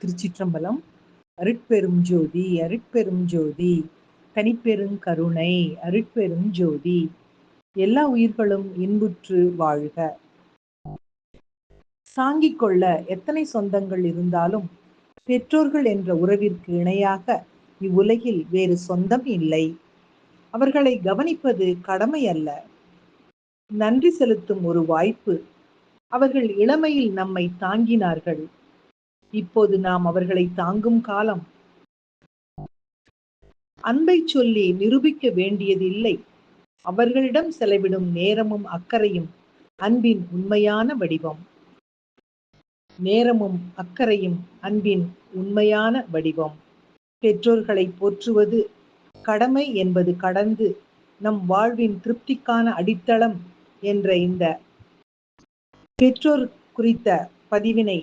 திருச்சிற்றம்பலம். அருட்பெரும் ஜோதி அருட்பெரும் ஜோதி தனிப்பெரும் கருணை அருட்பெரும் ஜோதி. எல்லா உயிர்களும் இன்புற்று வாழ்க. தாங்கிக் கொள்ள எத்தனை சொந்தங்கள் இருந்தாலும் பெற்றோர்கள் என்ற உறவிற்கு இணையாக இவ்வுலகில் வேறு சொந்தம் இல்லை. அவர்களை கவனிப்பது கடமை அல்ல. நன்றி செலுத்தும் ஒரு வாய்ப்பு. அவர்கள் இளமையில் நம்மை தாங்கினார்கள். இப்போது நாம் அவர்களை தாங்கும் காலம். அன்பை சொல்லி நிரூபிக்க வேண்டியதில்லை. அவர்களிடம் செலவிடும் நேரமும் அக்கறையும் அன்பின் உண்மையான வடிவம். நேரமும் அக்கறையும் அன்பின் உண்மையான வடிவம். பெற்றோர்களை போற்றுவது கடமை என்பது கடந்து நம் வாழ்வின் திருப்திக்கான அடித்தளம் என்ற இந்த பெற்றோர் குறித்த பதிவினை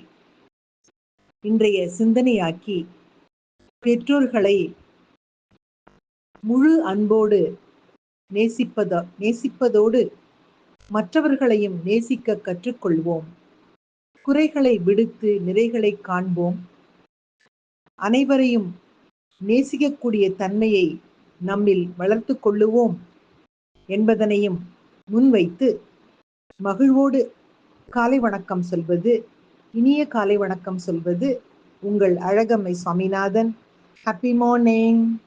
இன்றைய சிந்தனையாக்கி பெற்றோர்களை முழு அன்போடு நேசிப்பதோ நேசிப்பதோடு மற்றவர்களையும் நேசிக்க கற்றுக்கொள்வோம். குறைகளை விடுத்து நிறைகளை காண்போம். அனைவரையும் நேசிக்கக்கூடிய தன்மையை நம்மில் வளர்த்து கொள்ளுவோம் என்பதனையும் முன்வைத்து மகிழ்வோடு காலை வணக்கம் சொல்வது இனிய காலை வணக்கம் சொல்வது உங்கள் அழகம்மை சுவாமிநாதன். Happy morning